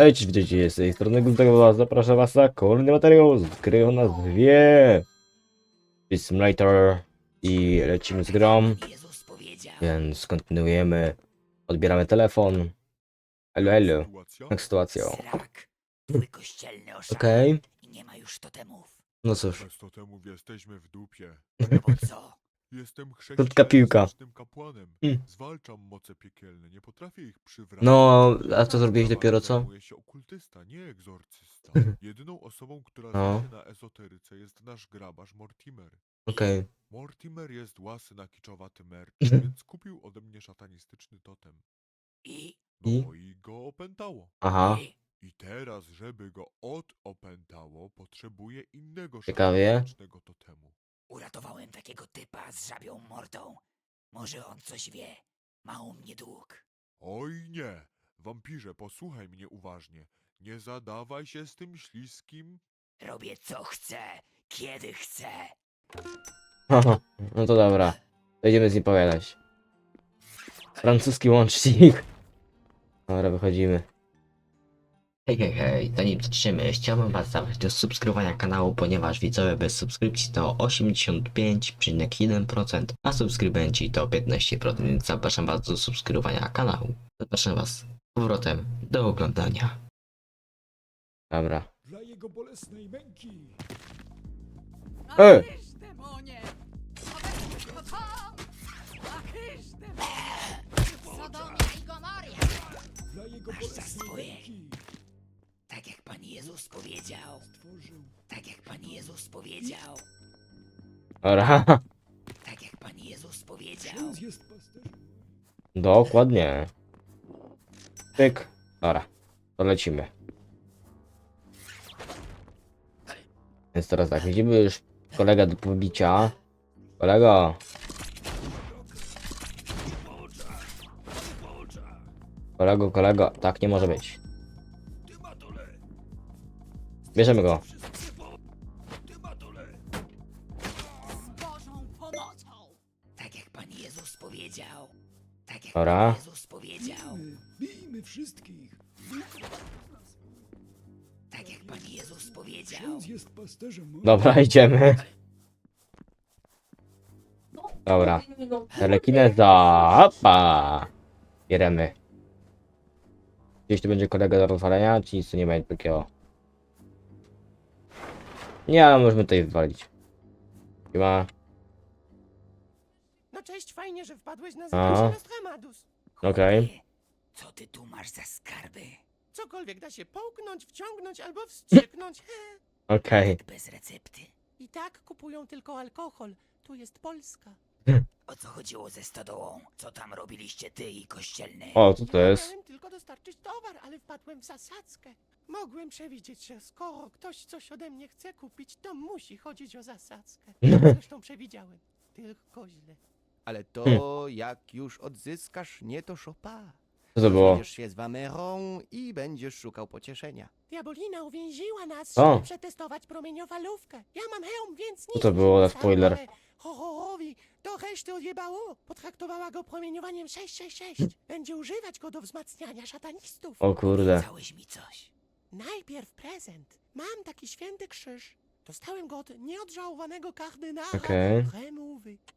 Hej, cześć, witajcie z tej strony Gustavo Was, zapraszam was na kolejny materiał z gry o nazwie Simulator i lecimy z powiedział. więc kontynuujemy, odbieramy telefon. Hello, hello, Sytuacja? jak sytuacja? Okej, i nie ma już totemów. no cóż, Bez totemów jesteśmy w dupie. No bo co? Jestem Krótka piłka. chrześcijańskim kapłanem. Mm. Zwalczam moce piekielne, nie potrafię ich przywracać. no, a co zrobiłeś dopiero co? Zajmuję się okultysta, nie egzorcysta. Jedyną osobą, która No. zna się na ezoteryce jest nasz grabarz Mortimer. Okej, Mortimer jest łasy na kiczowaty merch, Mhm. więc kupił ode mnie szatanistyczny totem. I, No i go opętało. aha, i I teraz, żeby go odopętało, potrzebuje innego Ciekawie. szatanistycznego totemu. Uratowałem takiego typa z żabią mordą. Może on coś wie. Ma u mnie dług. Oj nie! Wampirze, posłuchaj mnie uważnie. Nie zadawaj się z tym śliskim. Robię co chcę, kiedy chcę. Haha, no to dobra, będziemy z nim pogadać. Francuski łącznik. Dobra, wychodzimy. Hej, hej, hej, zanim zaczniemy, chciałbym Was zaprosić do subskrybowania kanału, ponieważ widzowie bez subskrypcji to 85,1%, a subskrybenci to 15%, więc zapraszam Was do subskrybowania kanału. Zapraszam Was z powrotem do oglądania. Dobra. dla jego bolesnej męki. E! Pan Jezus powiedział. stworzył. Tak jak Pan Jezus powiedział. Dobra, Tak jak Pan Jezus powiedział. Dokładnie. Tyk. Dobra, to lecimy. Więc teraz tak, widzimy już kolegę do pobicia. Kolego. Kolego, kolego, tak nie może być. Bierzemy go. Z Bożą pomocą! Tak jak Pan Jezus powiedział. Tak jak Dobra. Pan Jezus powiedział. Bijmy, bijmy wszystkich. Tak jak Pan Jezus powiedział. Ksiądz jest pasterzem. Dobra, idziemy. Dobra. Telekineza. Opa. Bieremy. Gdzieś tu będzie kolega do rozwalenia, czy nic tu nie będzie takiego? Nie, ale możemy tutaj wywalić. Chyba. No cześć, fajnie, że wpadłeś. A. Nazywam się Nostramatus. Okej. Chłopie, Co ty tu masz za skarby? Cokolwiek da się połknąć, wciągnąć albo wstrzyknąć. He. Okej. Bez recepty. I tak kupują tylko alkohol. Tu jest Polska. O co chodziło ze stodołą? Co tam robiliście ty i kościelny? O, co to Ja jest? Miałem tylko dostarczyć towar, ale wpadłem w zasadzkę. Mogłem przewidzieć, że skoro ktoś coś ode mnie chce kupić, to musi chodzić o zasadzkę. Zresztą przewidziałem. Tylko źle. Ale to Hmm. jak już odzyskasz nie to szopa. Co to było? Będziesz się z wamerą i będziesz szukał pocieszenia. Diabolina uwięziła nas, O. żeby przetestować promieniowalówkę. Ja mam hełm, więc nic to było za spoiler? ale Horrorowi to reszty odjebało. Potraktowała go promieniowaniem 666. Będzie używać go do wzmacniania szatanistów. O kurde. Dałeś mi coś. Najpierw prezent. Mam taki święty krzyż. Dostałem go od nieodżałowanego kardynała. Okej.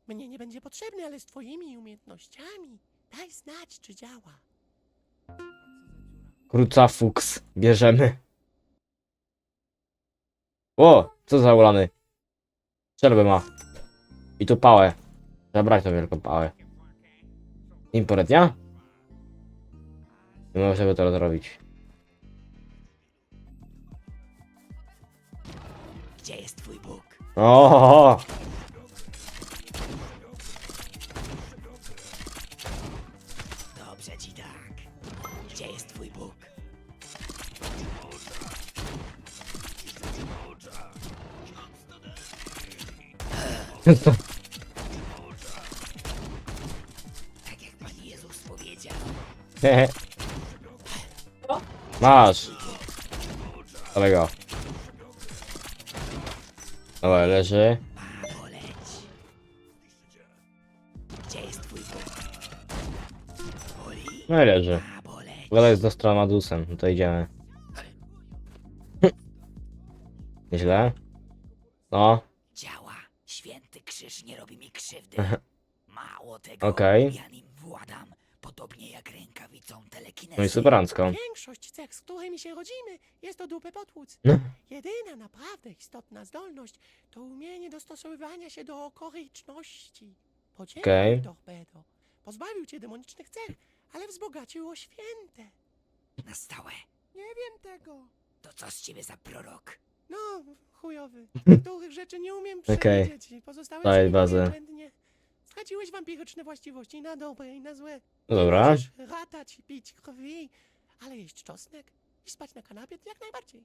Mnie nie będzie potrzebny, ale z twoimi umiejętnościami. Daj znać, czy działa. Kruca fuks. Bierzemy. O, co za ulany. Strzelbę ma. I tu pałę. Trzeba brać tą wielką pałę. Imporetnia? Nie możemy to zrobić. O! Dobrze ci tak. Gdzie jest twój Bóg? Tak jak Pan Jezus powiedział. Masz. Kolego. Dobra, leży. No i leży. Woda jest Dostramadusem, no to idziemy. Nieźle. No. Działa. Święty krzyż nie robi mi krzywdy. Mało tego. Okej. Okay podobnie jak rękawicą telekinezy. no i superancko. Większość cech, z którymi się rodzimy, jest to dupę potłuc. No. Jedyna naprawdę istotna zdolność to umienie dostosowywania się do okoliczności. Podzielił Okej. torpedo. Pozbawił cię demonicznych cech, ale wzbogacił o święte. Na stałe. Nie wiem tego. To co z ciebie za prorok? No, chujowy. Niektórych rzeczy nie umiem Okej. przewidzieć. Pozostałe Daj przenikają bazę. błędnie. Straciłeś wampiryczne właściwości na dobre i na złe. No dobra. Możesz ratać, pić krwi, ale jeść czosnek i spać na kanapie to jak najbardziej.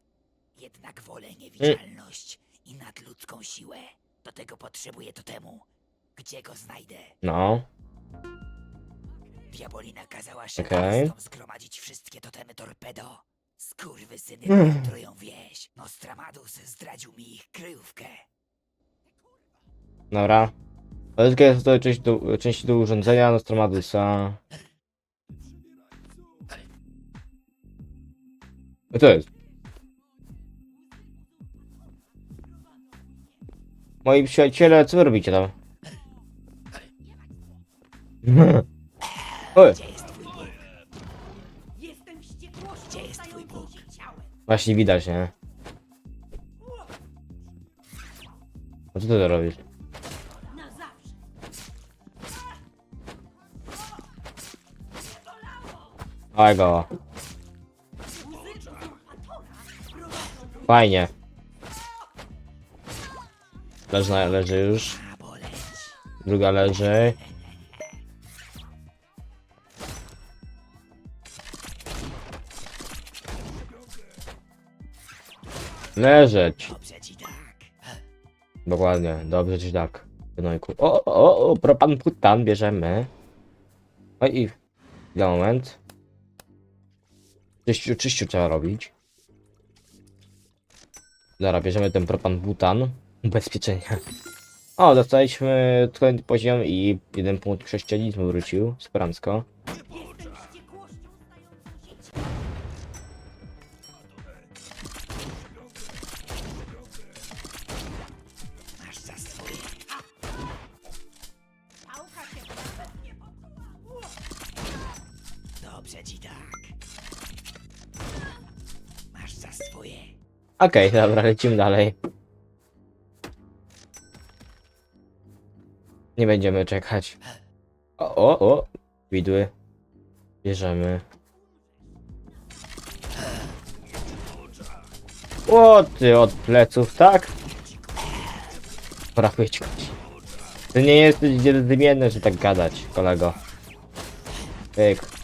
Jednak wolę niewidzialność i nadludzką siłę. Do tego potrzebuję totemu. Gdzie go znajdę? No, Diabolina kazała Okej. szakaristom zgromadzić wszystkie totemy torpedo. Skurwysyny Mm. wieś. Nostramatus zdradził mi ich kryjówkę. dobra. Pozyska jest to część do, części do urządzenia Nostramadusa. Co to jest? Moi przyjaciele, co wy robicie tam? Oj, właśnie widać, nie? A co ty to robisz? Prowadzą Fajnie. Leży, leży już. Druga leży. Leżeć. Dokładnie, dobrze ci tak. Gnojku. O, o, o, propan putan bierzemy. Oj i... Chwila, moment. Czyściu, czyściu trzeba robić. Dobra, bierzemy ten propan butan. Ubezpieczenia. O, dostaliśmy kolejny poziom i jeden punkt chrześcijanizmu wrócił. Sperancko. Okej, dobra, lecimy dalej. Nie będziemy czekać. O, o, o. Widły. Bierzemy. O, ty od pleców, tak? Ci kości. Ty nie jesteś niedymienny, że tak gadać, kolego. Pyk.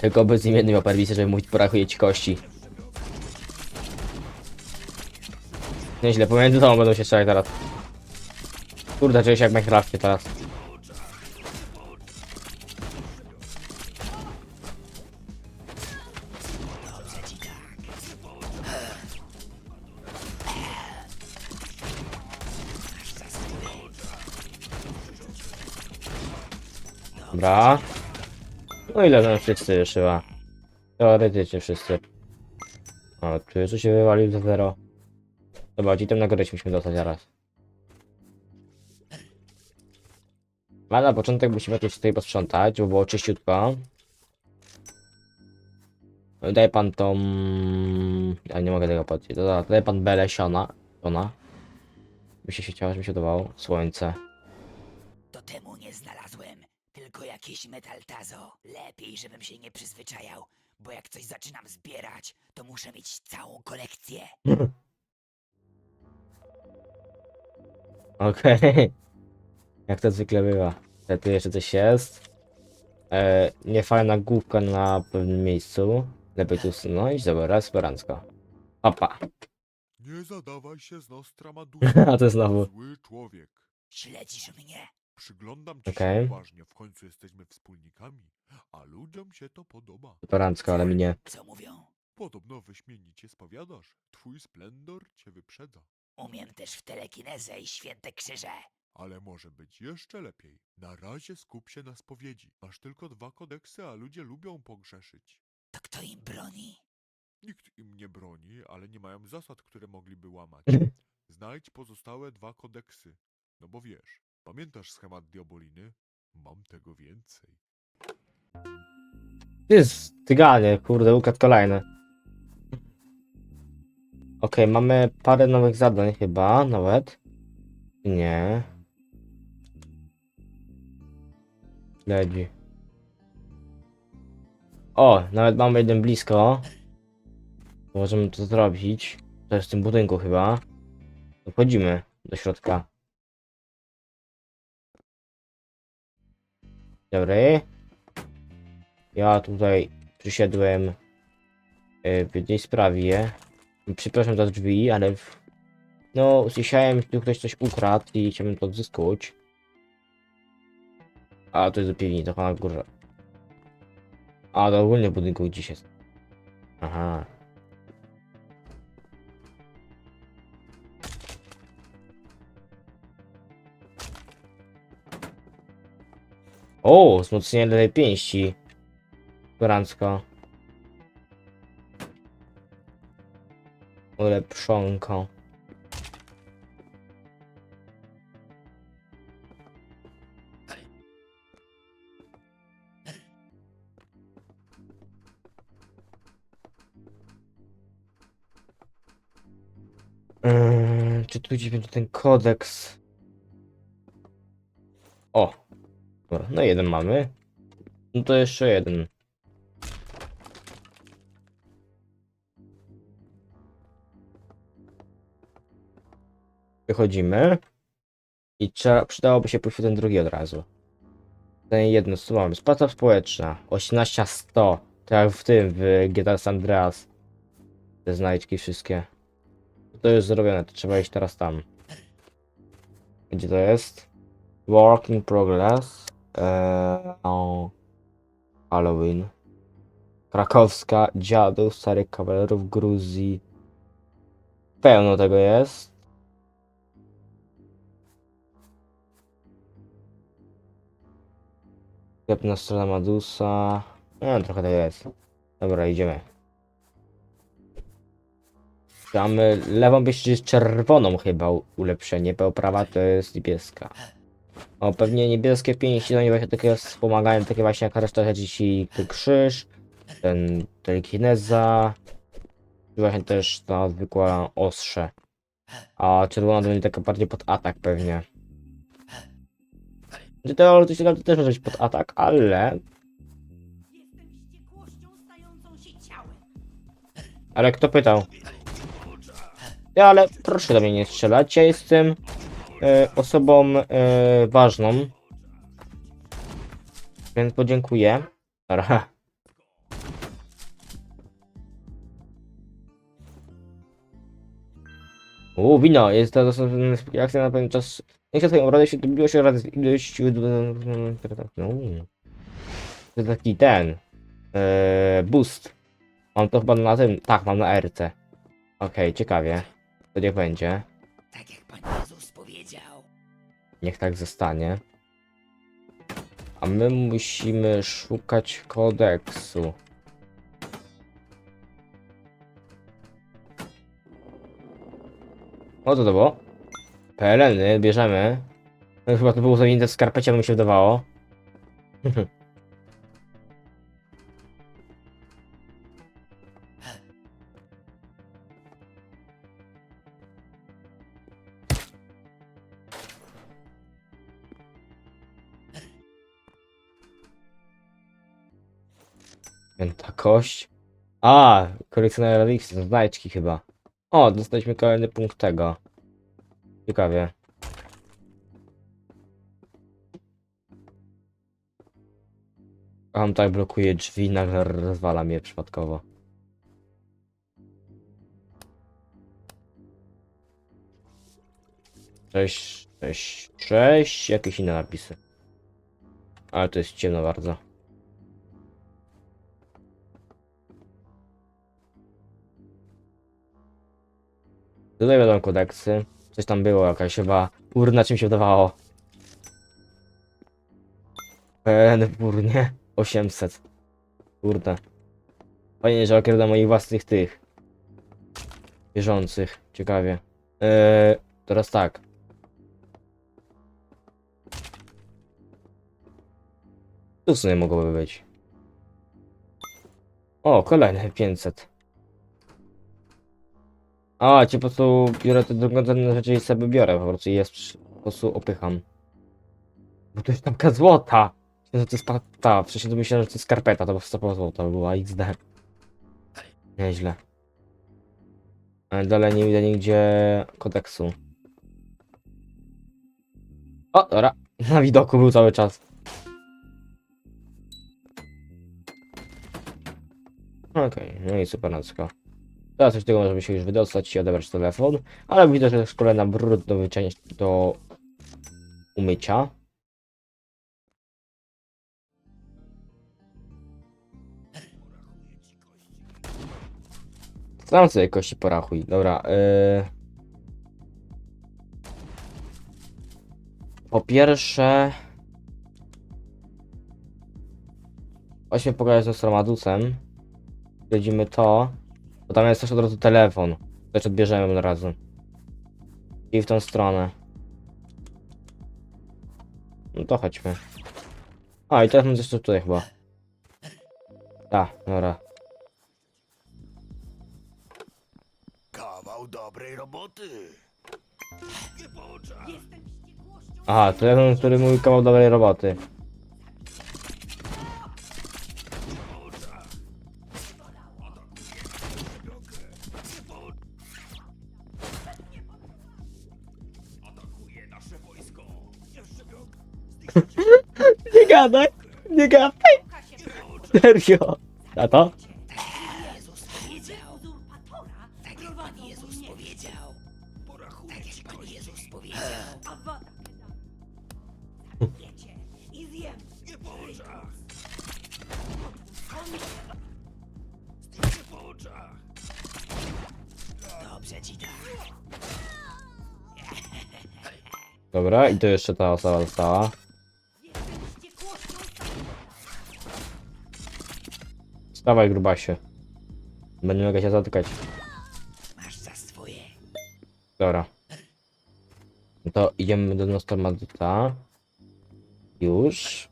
Tylko bezimienny miał permisję, żeby mówić brakuje ci kości. Nieźle, pomiędzy tobą będą się strzelać teraz. Kurde, czuję się jak w Minecrafcie teraz. Dobra. No ile tam wszyscy już? Teoretycznie wszyscy. O, czy jeszcze się wywalił za zero? Dobra, ci tam na górę musimy dostać zaraz. Ale na początek musimy coś tutaj posprzątać, żeby było czyściutko. Daj pan tą... Ja nie mogę tego. Dobra, daj pan belę siana. Ona. By się chciało, żeby się udawało. Słońce. Totemu nie znalazłem. Tylko jakiś metaltazo. Lepiej, żebym się nie przyzwyczajał. Bo jak coś zaczynam zbierać, to muszę mieć całą kolekcję. Okej. Jak to zwykle bywa. Ale Tu jeszcze coś jest. E, niefajna główka na pewnym miejscu. Lepiej tu usunąć. Dobra, esperancko. Opa. Nie zadawaj się z Nostramadusem. A to znowu. Zły człowiek. Śledzisz mnie? Przyglądam ci Okej. się uważnie, w końcu jesteśmy wspólnikami, a ludziom się to podoba. Esperancko, ale mnie. Co mówią? Podobno wyśmienicie spowiadasz, twój splendor cię wyprzedza. Umiem też w telekinezę i święte krzyże. Ale może być jeszcze lepiej. Na razie skup się na spowiedzi. Masz tylko dwa kodeksy, a ludzie lubią pogrzeszyć. To kto im broni? Nikt im nie broni, ale nie mają zasad, które mogliby łamać. Znajdź pozostałe dwa kodeksy. No bo wiesz, pamiętasz schemat diaboliny? Mam tego więcej. Jest tyganie, kurde, układ kolejny. Okej, mamy parę nowych zadań chyba, nawet. Nie. Śledzi. O, nawet mamy jeden blisko. Możemy to zrobić. To jest w tym budynku chyba. Wchodzimy do środka. Dobry. Ja tutaj przysiadłem y, w jednej sprawie. Przepraszam za drzwi, ale w... no słyszałem, że tu ktoś coś ukradł i chciałbym to odzyskać. A to jest do piwnicy, to na górze. A to ogólnie w budynku gdzieś jest. Aha. O, wzmocnienie lewej pięści. Góracko. Ulepszonko. Yy, czy tu gdzieś będzie ten kodeks? O! No jeden mamy. No to jeszcze jeden. Wychodzimy. I trzeba, przydałoby się pójść ten drugi od razu. Ten jedno co mamy. Spłata społeczna. 18 100. Tak jak w tym, w GTA San Andreas. Te znajdźki wszystkie. To już zrobione, to trzeba iść teraz tam. Gdzie to jest? Work in progress. Eee, o, Halloween. Krakowska, dziadów, starych kawalerów Gruzji. Pełno tego jest. Sklepna strona Madusa. No, trochę tego jest. Dobra, idziemy. Mamy lewą jest czerwoną chyba ulepszenie, bo prawa to jest niebieska. O, pewnie niebieskie pięści, no i właśnie takie wspomagają, takie właśnie jak reszta ci ten krzyż, ten telekineza, i właśnie też ta zwykła ostrze. A czerwona to będzie taka bardziej pod atak pewnie. Znaczy teoretycznie to też może być pod atak, ale... Ale kto pytał? Ja, ale proszę do mnie nie strzelać, ja jestem e, osobą e, ważną. Więc podziękuję. Dobra. Wino, jest to dostępne akcja na pewien czas. Niech się swoją radę się dobiło się radę. No. To taki ten. E, boost. Mam to chyba na tym. Tak, mam na RC. Okej, ciekawie. To niech będzie. Tak jak Pan Niech tak zostanie. A my musimy szukać kodeksu. O, co to było? PLN, bierzemy. No, Chyba to było zawinięte w skarpecie, mi się wydawało. Piąta kość. A, kolekcjoner relikty, to znajdźki chyba. O, dostaliśmy kolejny punkt tego. Ciekawie. On tak blokuje drzwi, nagle rozwala mnie przypadkowo. Sześć, sześć, sześć, jakieś inne napisy. Ale to jest ciemno bardzo. Tutaj będą kodeksy. Coś tam było, jakaś chyba urna czym się wydawało. PN w urnie. 800. Kurde. Fajnie, że okradam moich własnych tych. Bieżących. Ciekawie. Eee, teraz tak. Tu w sumie mogłoby być. O, kolejne 500. A, cię po prostu biorę te drogocenne rzeczy i sobie biorę po prostu i je po prostu opycham. Bo to jest tamka złota! To jest pa- ta, wcześniej to myślałem, że to jest skarpeta, to po prostu złota była XD. Nieźle. Ale dalej nie widzę nigdzie kodeksu. O, dobra. Na widoku był cały czas. Okej, no i super nocka. Teraz już tego możemy się już wydostać i odebrać telefon, ale widzę, że jest kolejna brud do wycięcia, do umycia. Znam sobie kości porachuj. Dobra, yy... Po pierwsze... Chodźmy pogadać z Nostromadusem. Widzimy to. Bo tam jest też od razu telefon. Też odbierzemy od razu. I w tą stronę. No to chodźmy. A, i teraz mam coś tutaj chyba. Tak, dobra. Kawał dobrej roboty. Jestem wściekłością. Aha, telefon, który mówi kawał dobrej roboty. Gadaj! Nie gadaj! Serio! A to? Nie. Dobra, i jeszcze ta osoba została. Stawaj, grubasie. Będę mogła się zatykać. Masz za swoje. Dobra. No to idziemy do Nostromadusa. Już.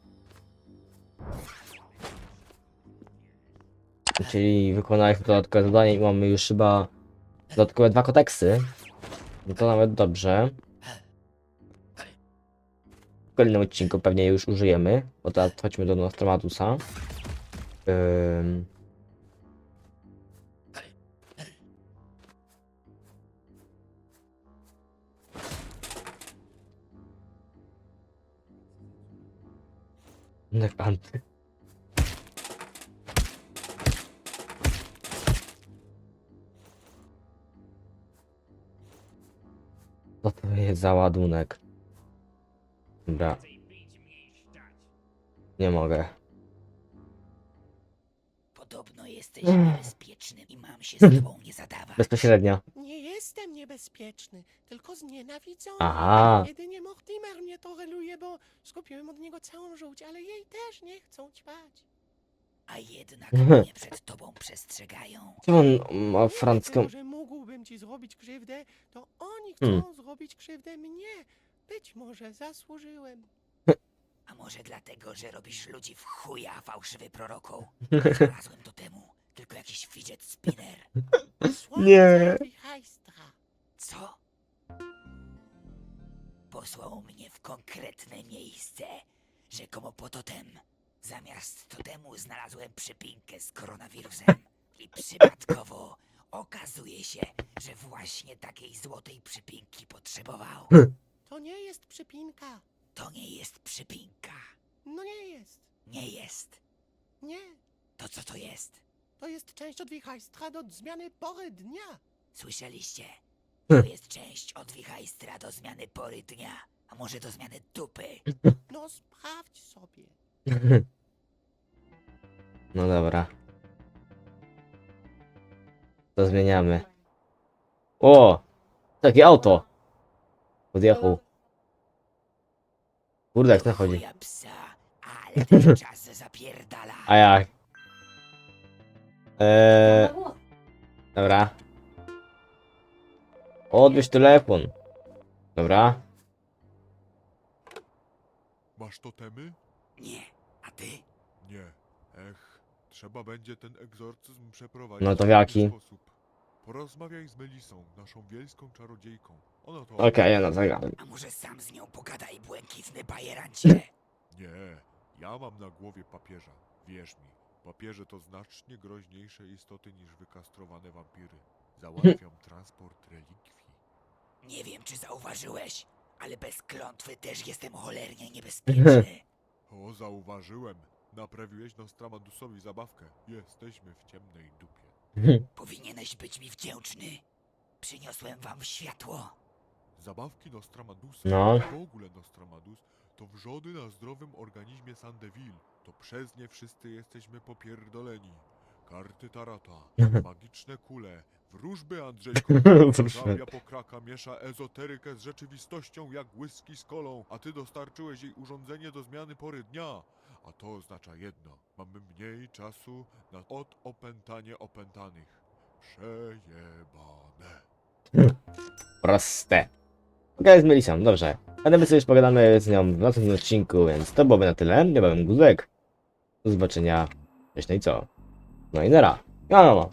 Czyli wykonaliśmy dodatkowe zadanie i mamy już chyba dodatkowe dwa kodeksy. No to nawet dobrze. W kolejnym odcinku pewnie już użyjemy. Bo teraz chodźmy do Nostromadusa. Ym... Nekanty. Co to jest za ładunek? Dobra. Nie mogę. Jesteś niebezpieczny i mam się z tobą nie zadawać. Bezpośrednio. Nie jestem niebezpieczny, tylko znienawidzony. Aha. Jedynie Mortimer mnie toleruje, bo skupiłem od niego całą żółć, ale jej też nie chcą ćpać. A jednak mnie przed tobą przestrzegają. Czemu on ma Nie francką... dlatego, że mógłbym ci zrobić krzywdę, to oni chcą Hmm. zrobić krzywdę mnie. Być może zasłużyłem. A może dlatego, że robisz ludzi w chuja, fałszywy proroku? Znalazłem to temu. Tylko jakiś fidget spinner. Nie. Co? Posłał mnie w konkretne miejsce. Rzekomo po totem. Zamiast totemu znalazłem przypinkę z koronawirusem. I przypadkowo okazuje się, że właśnie takiej złotej przypinki potrzebował. To nie jest przypinka. To nie jest przypinka. No nie jest. Nie jest. Nie. To co to jest? To jest część od Wichajstra do zmiany pory dnia. Słyszeliście? To jest część od wichajstra do zmiany pory dnia. A może do zmiany dupy? No sprawdź sobie. No dobra. To zmieniamy. O! Takie auto! Podjechał. Kurde, jak to chodzi? Chuja psa, ale ten czas zapierdala. A jak? Eee, dobra. Odbierz telefon. Dobra. Masz totemy? Nie, a ty? Nie. Ech, trzeba będzie ten egzorcyzm przeprowadzić No to w inny jaki? sposób. Porozmawiaj z Melisą, naszą wiejską czarodziejką. Ona to... Okej, ja na zagadam. A może sam z nią pogadaj, błękitny bajerancie? Nie, ja mam na głowie papieża. Wierz mi, papieże to znacznie groźniejsze istoty niż wykastrowane wampiry. Załatwiam transport relikwii. Nie wiem, czy zauważyłeś, ale bez klątwy też jestem cholernie niebezpieczny. O, zauważyłem. Naprawiłeś Nostramadusowi zabawkę. Jesteśmy w ciemnej dupie. Powinieneś być mi wdzięczny. Przyniosłem wam światło. Zabawki Nostramadusa, No. w ogóle Nostramadus, to wrzody na zdrowym organizmie Sandeville. To przez nie wszyscy jesteśmy popierdoleni. Karty Tarota, magiczne kule, wróżby Andrzejkowe, Wróżby. żabia pokraka miesza ezoterykę z rzeczywistością jak whisky z kolą, a ty dostarczyłeś jej urządzenie do zmiany pory dnia. A to oznacza jedno, mamy mniej czasu na odopętanie opętanych. Przejebane. Proste. Okej, z Melisą, dobrze. A my sobie już pogadamy z nią w następnym odcinku, więc to byłoby na tyle. Ja byłem Guzek. Do zobaczenia. Cześć, no i co? No i nara. Ja, no.